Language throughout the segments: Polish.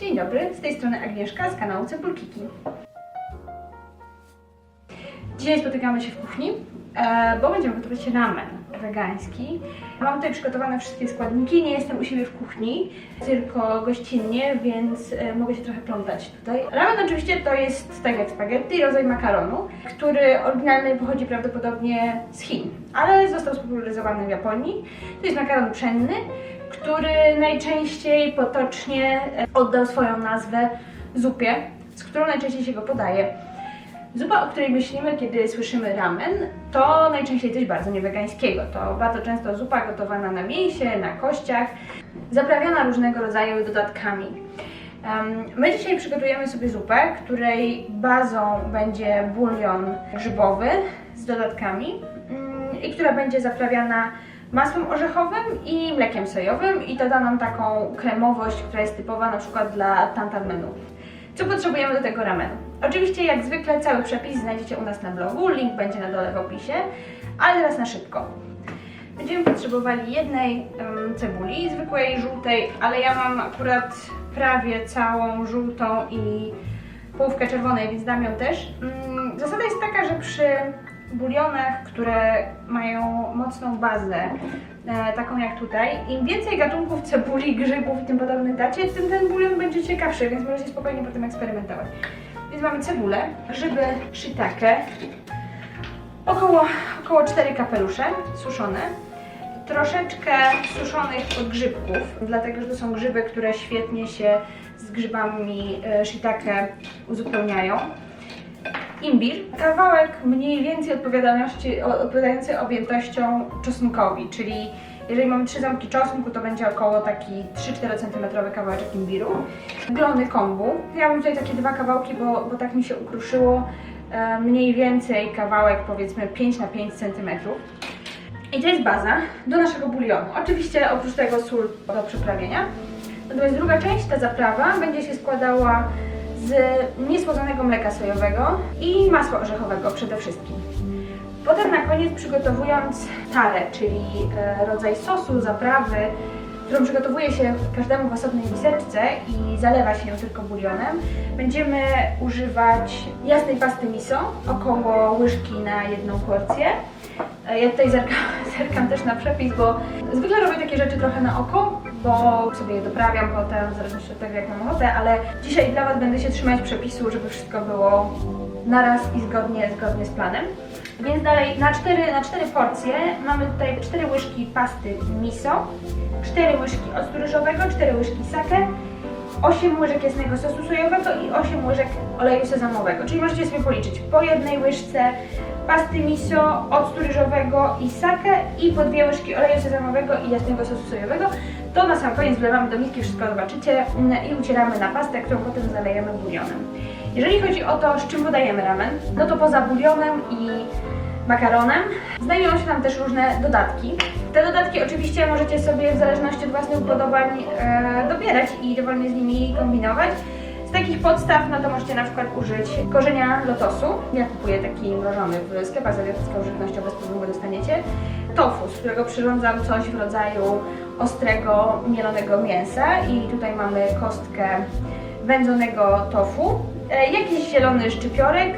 Dzień dobry, z tej strony Agnieszka z kanału Cebulkiki. Dzisiaj spotykamy się w kuchni, e, bo będziemy gotować ramen wegański. Mam tutaj przygotowane wszystkie składniki, nie jestem u siebie w kuchni, tylko gościnnie, więc e, mogę się trochę plątać tutaj. Ramen oczywiście to jest, tak jak spaghetti, rodzaj makaronu, który oryginalnie pochodzi prawdopodobnie z Chin, ale został spopularyzowany w Japonii. To jest makaron pszenny, który najczęściej potocznie e, oddał swoją nazwę zupie, z którą najczęściej się go podaje. Zupa, o której myślimy, kiedy słyszymy ramen, to najczęściej coś bardzo niewegańskiego. To bardzo często zupa gotowana na mięsie, na kościach, zaprawiana różnego rodzaju dodatkami. My dzisiaj przygotujemy sobie zupę, której bazą będzie bulion grzybowy z dodatkami mm, i która będzie zaprawiana masłem orzechowym i mlekiem sojowym i to da nam taką kremowość, która jest typowa na przykład dla tantan menu. Co potrzebujemy do tego ramenu? Oczywiście jak zwykle cały przepis znajdziecie u nas na blogu, link będzie na dole w opisie, ale teraz na szybko. Będziemy potrzebowali jednej em, cebuli, zwykłej żółtej, ale ja mam akurat prawie całą żółtą i połówkę czerwonej, więc dam ją też. Mm, Zasada jest taka, że przy bulionach, które mają mocną bazę, e, taką jak tutaj, im więcej gatunków cebuli, grzybów i tym podobnych dacie, tym ten bulion będzie ciekawszy, więc możecie spokojnie potem eksperymentować. Więc mamy cebulę, grzyby shiitake, około, około 4 kapelusze suszone, troszeczkę suszonych podgrzybków, dlatego że to są grzyby, które świetnie się z grzybami e, shiitake uzupełniają. Imbir, kawałek mniej więcej odpowiadalności, o- odpowiadający objętością czosnkowi, czyli jeżeli mamy trzy ząbki czosnku, to będzie około taki 3-4 cm kawałeczek imbiru. Glony kombu. Ja mam tutaj takie dwa kawałki, bo, bo tak mi się ukruszyło. E, mniej więcej kawałek powiedzmy 5 na 5 cm. I to jest baza do naszego bulionu. Oczywiście oprócz tego sól do przyprawienia. Natomiast druga część, ta zaprawa, będzie się składała z niesłodzonego mleka sojowego i masła orzechowego przede wszystkim. Potem na koniec przygotowując tarę, czyli e, rodzaj sosu, zaprawy, którą przygotowuje się każdemu w osobnej miseczce i zalewa się ją tylko bulionem, będziemy używać jasnej pasty miso, około łyżki na jedną porcję. E, Ja tutaj zerkam, zerkam też na przepis, bo zwykle robię takie rzeczy trochę na oko, bo sobie je doprawiam potem, w zależności od tego jak mam ochotę, ale dzisiaj dla Was będę się trzymać przepisu, żeby wszystko było naraz i zgodnie, zgodnie z planem. Więc dalej na cztery, na cztery porcje mamy tutaj 4 łyżki pasty miso, 4 łyżki octu ryżowego, 4 łyżki sake, 8 łyżek jasnego sosu sojowego i 8 łyżek oleju sezamowego. Czyli możecie sobie policzyć po jednej łyżce pasty miso, octu ryżowego i sake i po dwie łyżki oleju sezamowego i jasnego sosu sojowego. To na sam koniec wlewamy do miski, wszystko zobaczycie mm, i ucieramy na pastę, którą potem zalejemy bulionem. Jeżeli chodzi o to, z czym podajemy ramen, no to poza bulionem i makaronem znajdują się tam też różne dodatki. Te dodatki oczywiście możecie sobie w zależności od własnych upodobań e, dobierać i dowolnie z nimi kombinować. Z takich podstaw, no to możecie na przykład użyć korzenia lotosu. Ja kupuję taki mrożony w sklepach z żywnością, bez problemu dostaniecie. Tofu, z którego przyrządzam coś w rodzaju ostrego, mielonego mięsa i tutaj mamy kostkę wędzonego tofu. E, Jakiś zielony szczypiorek.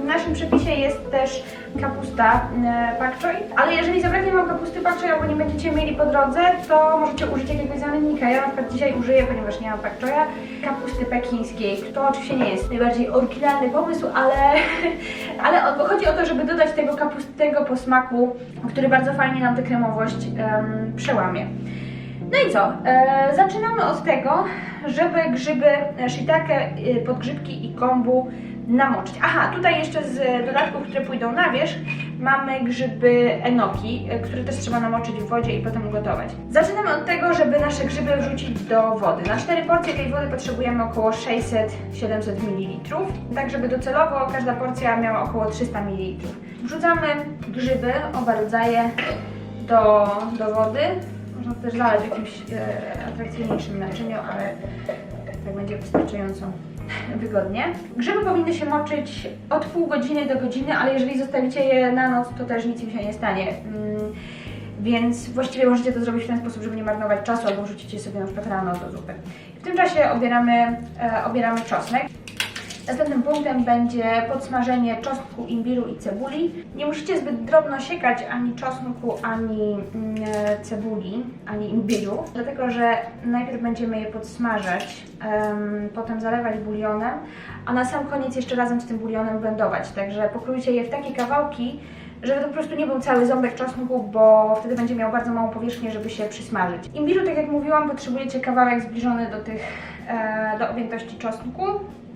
W naszym przepisie jest też kapusta e, pak ale jeżeli zabraknie wam kapusty pak albo nie będziecie mieli po drodze, to możecie użyć jakiegoś zamiennika. Ja na przykład dzisiaj użyję, ponieważ nie mam pak kapusty pekińskiej. To oczywiście nie jest najbardziej oryginalny pomysł, ale, ale chodzi o to, żeby dodać tego kapustego posmaku, który bardzo fajnie nam tę kremowość em, przełamie. No i co? E, zaczynamy od tego, żeby grzyby e, shiitake, e, podgrzybki i kombu namoczyć. Aha, tutaj jeszcze z dodatków, które pójdą na wierzch, mamy grzyby enoki, które też trzeba namoczyć w wodzie i potem ugotować. Zaczynamy od tego, żeby nasze grzyby wrzucić do wody. Na 4 porcje tej wody potrzebujemy około 600-700 ml, tak żeby docelowo każda porcja miała około 300 ml. Wrzucamy grzyby, oba rodzaje, do, do wody. Można też zalać w jakimś e, atrakcyjniejszym naczyniu, ale tak będzie wystarczająco wygodnie. Grzyby powinny się moczyć od pół godziny do godziny, ale jeżeli zostawicie je na noc, to też nic im się nie stanie. Mm, Więc właściwie możecie to zrobić w ten sposób, żeby nie marnować czasu, albo rzucicie sobie na przykład rano do zupy. W tym czasie obieramy, e, obieramy czosnek. Następnym punktem będzie podsmażenie czosnku, imbiru i cebuli. Nie musicie zbyt drobno siekać ani czosnku, ani mm, e, cebuli, ani imbiru, dlatego że najpierw będziemy je podsmażać, em, potem zalewać bulionem, a na sam koniec jeszcze razem z tym bulionem blendować. Także pokrójcie je w takie kawałki, żeby to po prostu nie był cały ząbek czosnku, bo wtedy będzie miał bardzo małą powierzchnię, żeby się przysmażyć. Imbiru, tak jak mówiłam, potrzebujecie kawałek zbliżony do tych, e, do objętości czosnku,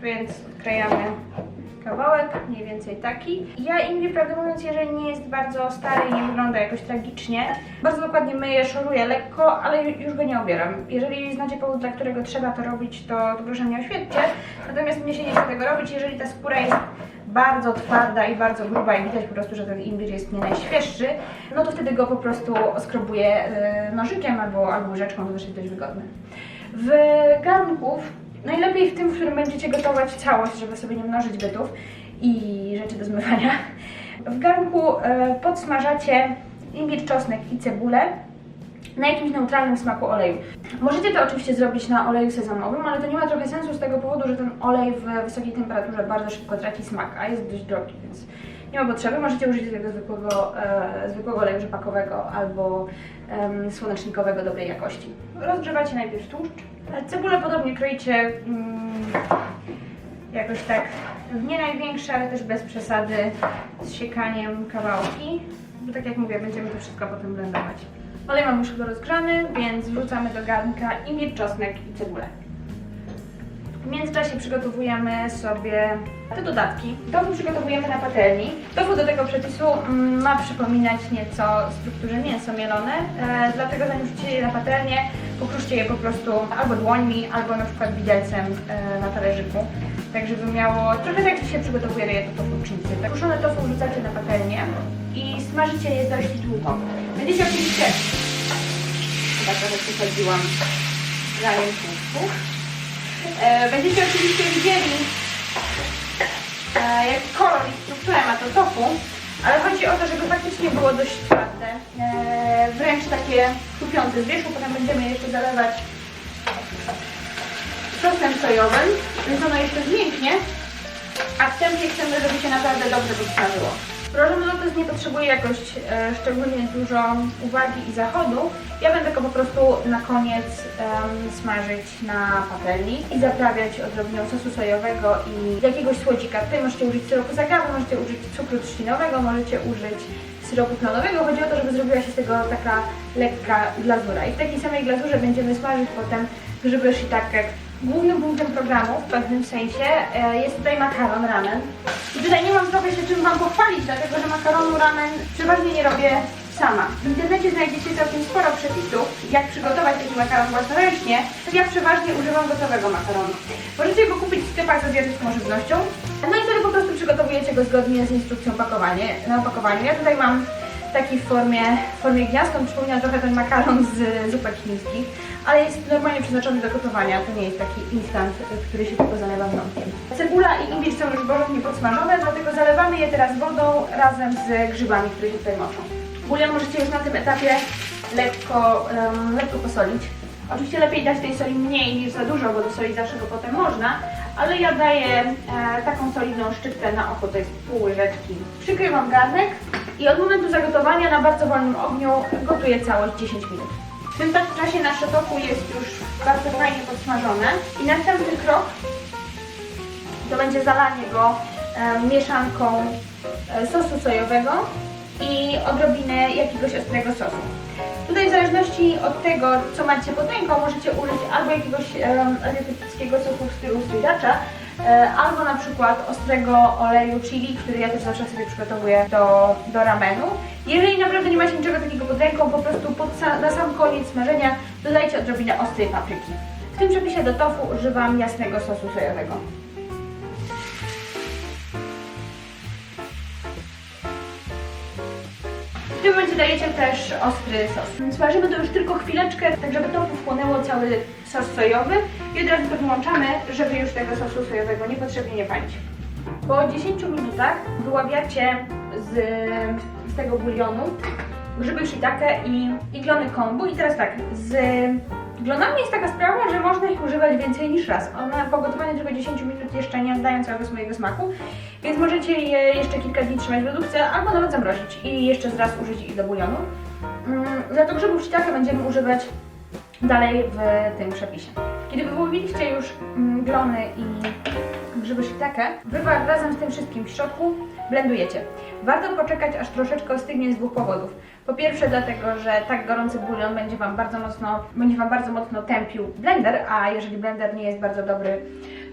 więc odkrajamy kawałek, mniej więcej taki. Ja imbir, prawdę mówiąc, jeżeli nie jest bardzo stary i nie wygląda jakoś tragicznie, bardzo dokładnie myję, szoruję lekko, ale ju- już go nie obieram. Jeżeli znacie powód, dla którego trzeba to robić, to, to proszę mnie oświećcie. Natomiast mnie się nie chce tego robić, jeżeli ta skóra jest bardzo twarda i bardzo gruba i widać po prostu, że ten imbir jest nie najświeższy, no to wtedy go po prostu oskrobuję e, nożykiem albo, albo łyżeczką, to też jest dość wygodne. W garnków, najlepiej w tym, w którym będziecie gotować całość, żeby sobie nie mnożyć bytów i rzeczy do zmywania. W garnku e, podsmażacie imbir, czosnek i cebulę na jakimś neutralnym smaku oleju. Możecie to oczywiście zrobić na oleju sezamowym, ale to nie ma trochę sensu z tego powodu, że ten olej w wysokiej temperaturze bardzo szybko traci smak, a jest dość drogi, więc nie ma potrzeby. Możecie użyć tego zwykłego, e, zwykłego oleju rzepakowego albo em, słonecznikowego dobrej jakości. Rozgrzewacie najpierw tłuszcz. E, Cebulę podobnie kroicie mm, jakoś tak nie największe, ale też bez przesady z siekaniem kawałki, bo tak jak mówię, będziemy to wszystko potem blendować. Olej mam już chyba rozgrzany, więc wrzucamy do garnka imbir, czosnek i cebulę. W międzyczasie przygotowujemy sobie te dodatki. Tofu przygotowujemy na patelni. Tofu do tego przepisu mm, ma przypominać nieco strukturze mięso mielone, e, dlatego zanim wrzucicie je na patelnię, pokruszcie je po prostu albo dłońmi, albo na przykład widelcem e, na talerzyku. Tak, żeby miało trochę tak jak się przygotowuje je do tofucznicy. Tak, Kruszone tofu wrzucacie na patelnię i smażycie je dość długo. Będziecie oczywiście... Chyba trochę przesadziłam zdaniem tłuszczu. E, Będziecie oczywiście widzieli, e, jaki kolor i strukturę ma to tofu, ale chodzi o to, żeby faktycznie było dość twarde, e, wręcz takie chrupiące z wierzchu. Potem będziemy jeszcze zalewać sosem sojowym, więc ono jeszcze zmięknie, a w tempie chcemy, żeby się naprawdę dobrze podsmażyło. Prożony lotos nie potrzebuje jakoś e, szczególnie dużo uwagi i zachodu. Ja będę go po prostu na koniec em, smażyć na patelni i zaprawiać odrobiną sosu sojowego i jakiegoś słodzika. Tutaj możecie użyć syropu z agawy, możecie użyć cukru trzcinowego, możecie użyć syropu klonowego. Chodzi o to, żeby zrobiła się z tego taka lekka glazura. I w takiej samej glazurze będziemy smażyć potem grzyby shiitake. Głównym punktem programu w pewnym sensie e, jest tutaj makaron ramen. I tutaj nie mam trochę się czym Wam pochwalić, dlatego że makaronu ramen przeważnie nie robię sama. W internecie znajdziecie całkiem sporo przepisów, jak przygotować taki makaron własnoręcznie. Ja przeważnie używam gotowego makaronu. Możecie go kupić w sklepach z azjatycką żywnością. No i wtedy po prostu przygotowujecie go zgodnie z instrukcją pakowanie, na opakowaniu. Ja tutaj mam taki w formie, w formie gniazdką, przypomina trochę ten makaron z zupek chińskich, ale jest normalnie przeznaczony do gotowania, to nie jest taki instant, który się tylko zalewa wrzątkiem. Cebula i imbir są już porządnie podsmażone, dlatego zalewamy je teraz wodą razem z grzybami, które się tutaj moczą. Bulion możecie już na tym etapie lekko, em, lekko posolić. Oczywiście lepiej dać tej soli mniej niż za dużo, bo dosolić zawsze go potem można, ale ja daję e, taką solidną szczyptę na oko, to jest pół łyżeczki. Przykrywam garnek i od momentu zagotowania na bardzo wolnym ogniu gotuję całość 10 minut. W tym tak- czasie nasze tofu jest już bardzo fajnie podsmażone i następny krok to będzie zalanie go e, mieszanką e, sosu sojowego i odrobinę jakiegoś ostrego sosu. Tutaj w zależności od tego, co macie pod ręką, możecie użyć albo jakiegoś um, azjatyckiego sosu w stylu sriracha, e, albo na przykład ostrego oleju chili, który ja też zawsze sobie przygotowuję do, do ramenu. Jeżeli naprawdę nie macie niczego takiego pod ręką, po prostu pod sa- na sam koniec smażenia dodajcie odrobinę ostrej papryki. W tym przepisie do tofu używam jasnego sosu sojowego. W tym momencie dajecie też ostry sos. Smażymy to już tylko chwileczkę, tak żeby tofu wchłonęło cały sos sojowy i od razu to wyłączamy, żeby już tego sosu sojowego niepotrzebnie nie palić. Po 10 minutach wyławiacie z, z tego bulionu grzyby shiitake i, i glony kombu. I teraz tak, z glonami jest taka sprawa, że można ich używać więcej niż raz. One po gotowaniu tylko 10 minut jeszcze nie oddają całego swojego smaku, więc możecie je jeszcze kilka dni trzymać w lodówce albo nawet zamrozić i jeszcze raz użyć ich do bulionu. Mm, to grzybów shiitake będziemy używać dalej w tym przepisie. Kiedy wyłowiliście już mm, glony i grzyby shiitake, wywar razem z tym wszystkim w środku blendujecie. Warto poczekać, aż troszeczkę ostygnie z dwóch powodów. Po pierwsze dlatego, że tak gorący bulion będzie Wam bardzo mocno, będzie Wam bardzo mocno tępił blender, a jeżeli blender nie jest bardzo dobry,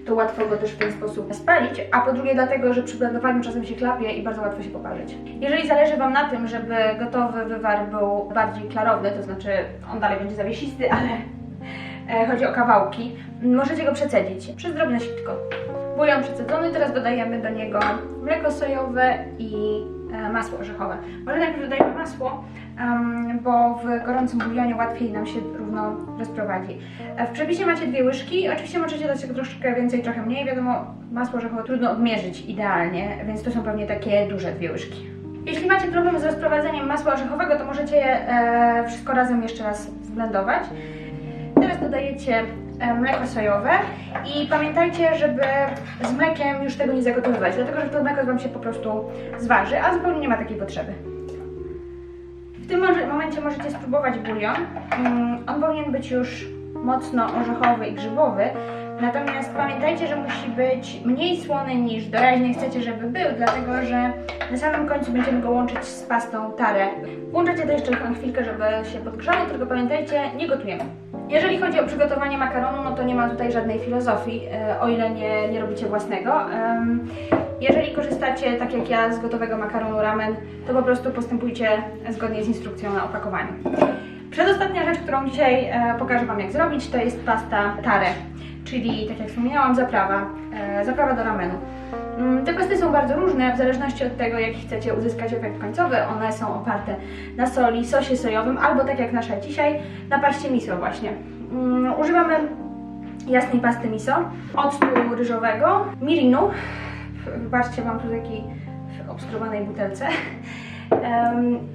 to łatwo go też w ten sposób spalić, a po drugie dlatego, że przy blendowaniu czasem się klapie i bardzo łatwo się poparzyć. Jeżeli zależy Wam na tym, żeby gotowy wywar był bardziej klarowny, to znaczy on dalej będzie zawiesisty, ale e, chodzi o kawałki, możecie go przecedzić przez drobne sitko. Bulion przecedzony, teraz dodajemy do niego mleko sojowe i e, masło orzechowe. Może najpierw dodajemy masło, bo w gorącym bulionie łatwiej nam się równo rozprowadzi. E, W przepisie macie dwie łyżki, oczywiście możecie dać troszkę więcej, trochę mniej, wiadomo, masło orzechowe trudno odmierzyć idealnie, więc to są pewnie takie duże dwie łyżki. Jeśli macie problem z rozprowadzeniem masła orzechowego, to możecie e, wszystko razem jeszcze raz zblendować. Teraz dodajecie mleko sojowe i pamiętajcie, żeby z mlekiem już tego nie zagotowywać, dlatego że to mleko Wam się po prostu zważy, a zupełnie nie ma takiej potrzeby. W tym momencie możecie spróbować bulion. Mm, On powinien być już mocno orzechowy i grzybowy, natomiast pamiętajcie, że musi być mniej słony niż doraźnie chcecie, żeby był, dlatego że na samym końcu będziemy go łączyć z pastą tare. Włączacie to jeszcze na chwilkę, żeby się podgrzało, tylko pamiętajcie, nie gotujemy. Jeżeli chodzi o przygotowanie makaronu, no to nie ma tutaj żadnej filozofii, e, o ile nie, nie robicie własnego. Jeżeli korzystacie, tak jak ja, z gotowego makaronu ramen, to po prostu postępujcie zgodnie z instrukcją na opakowaniu. Przedostatnia rzecz, którą dzisiaj e, pokażę Wam jak zrobić, to jest pasta tare, czyli tak jak wspomniałam, zaprawa, e, zaprawa do ramenu. Mm, Te pasty są bardzo różne, w zależności od tego, jaki chcecie uzyskać efekt końcowy. One są oparte na soli, sosie sojowym, albo tak jak nasza dzisiaj, na paście miso właśnie. Mm, Używamy jasnej pasty miso, octu ryżowego, mirinu, wybaczcie, mam tu taki w obskrobanej butelce,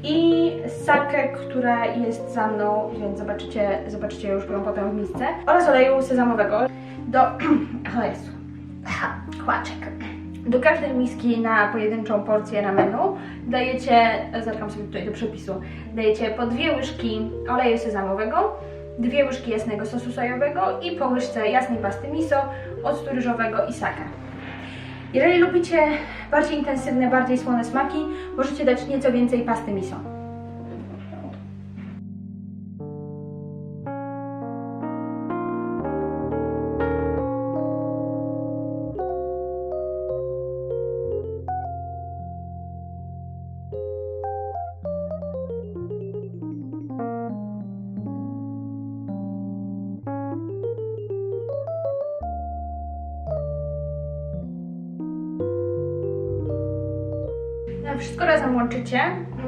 i sakę, która jest za mną, więc zobaczycie, zobaczycie już ją potem w misce, oraz oleju sezamowego do... o Jezu, kłaczek. Do każdej miski na pojedynczą porcję ramenu dajecie, zerkam sobie tutaj do przepisu, dajecie po dwie łyżki oleju sezamowego, dwie łyżki jasnego sosu sojowego i po łyżce jasnej pasty miso, octu ryżowego i sake. Jeżeli lubicie bardziej intensywne, bardziej słone smaki, możecie dać nieco więcej pasty miso. Wszystko razem łączycie.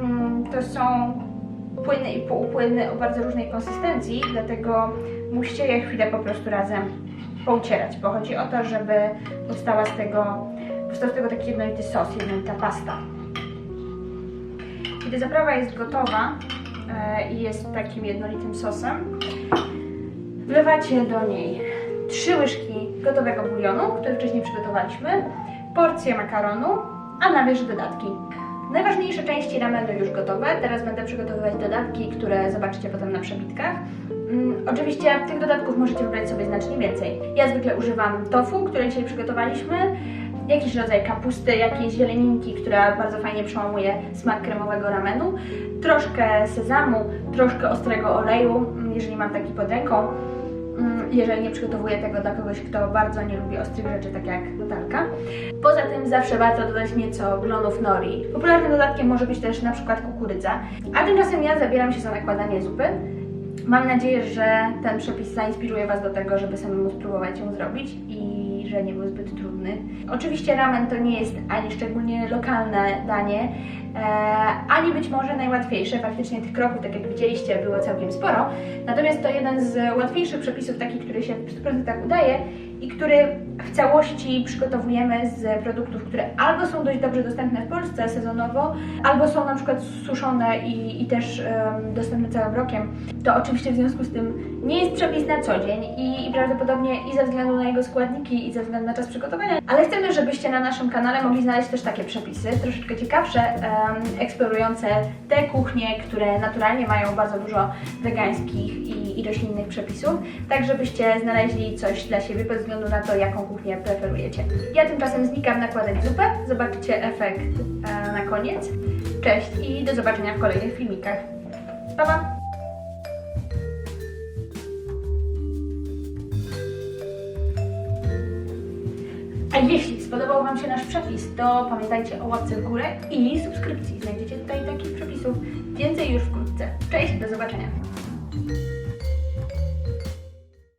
Mm, To są płyny i półpłyny o bardzo różnej konsystencji, dlatego musicie je chwilę po prostu razem poucierać, bo chodzi o to, żeby powstała z tego, powstał z tego taki jednolity sos, jednolita pasta. Kiedy zaprawa jest gotowa e, i jest takim jednolitym sosem, wlewacie do niej trzy łyżki gotowego bulionu, który wcześniej przygotowaliśmy, porcję makaronu, a na wierzch dodatki. Najważniejsze części ramenu już gotowe, teraz będę przygotowywać dodatki, które zobaczycie potem na przebitkach. Mm, oczywiście tych dodatków możecie wybrać sobie znacznie więcej. Ja zwykle używam tofu, które dzisiaj przygotowaliśmy, jakiś rodzaj kapusty, jakiejś zieleninki, która bardzo fajnie przełamuje smak kremowego ramenu, troszkę sezamu, troszkę ostrego oleju, mm, jeżeli mam taki pod ręką, jeżeli nie przygotowuję tego dla kogoś, kto bardzo nie lubi ostrych rzeczy, tak jak Natalka. Poza tym zawsze warto dodać nieco glonów nori. Popularnym dodatkiem może być też na przykład kukurydza. A tymczasem ja zabieram się za nakładanie zupy. Mam nadzieję, że ten przepis zainspiruje Was do tego, żeby samemu spróbować ją zrobić że nie był zbyt trudny. Oczywiście ramen to nie jest ani szczególnie lokalne danie, e, ani być może najłatwiejsze. Faktycznie tych kroków, tak jak widzieliście, było całkiem sporo. Natomiast to jeden z łatwiejszych przepisów, taki, który się w 100% udaje i który w całości przygotowujemy z produktów, które albo są dość dobrze dostępne w Polsce sezonowo, albo są na przykład suszone i, i też em, dostępne całym rokiem. To oczywiście w związku z tym nie jest przepis na co dzień i, i prawdopodobnie i ze względu na jego składniki i ze względu na czas przygotowania, ale chcemy, żebyście na naszym kanale mogli znaleźć też takie przepisy, troszeczkę ciekawsze, em, eksplorujące te kuchnie, które naturalnie mają bardzo dużo wegańskich i, i roślinnych przepisów, tak żebyście znaleźli coś dla siebie bez względu na to, jaką kuchnię preferujecie. Ja tymczasem znikam nakładać zupę, zobaczycie efekt e, na koniec. Cześć i do zobaczenia w kolejnych filmikach. Pa, pa! A jeśli spodobał Wam się nasz przepis, to pamiętajcie o łapce w górę i subskrypcji. Znajdziecie tutaj takich przepisów więcej już wkrótce. Cześć, do zobaczenia.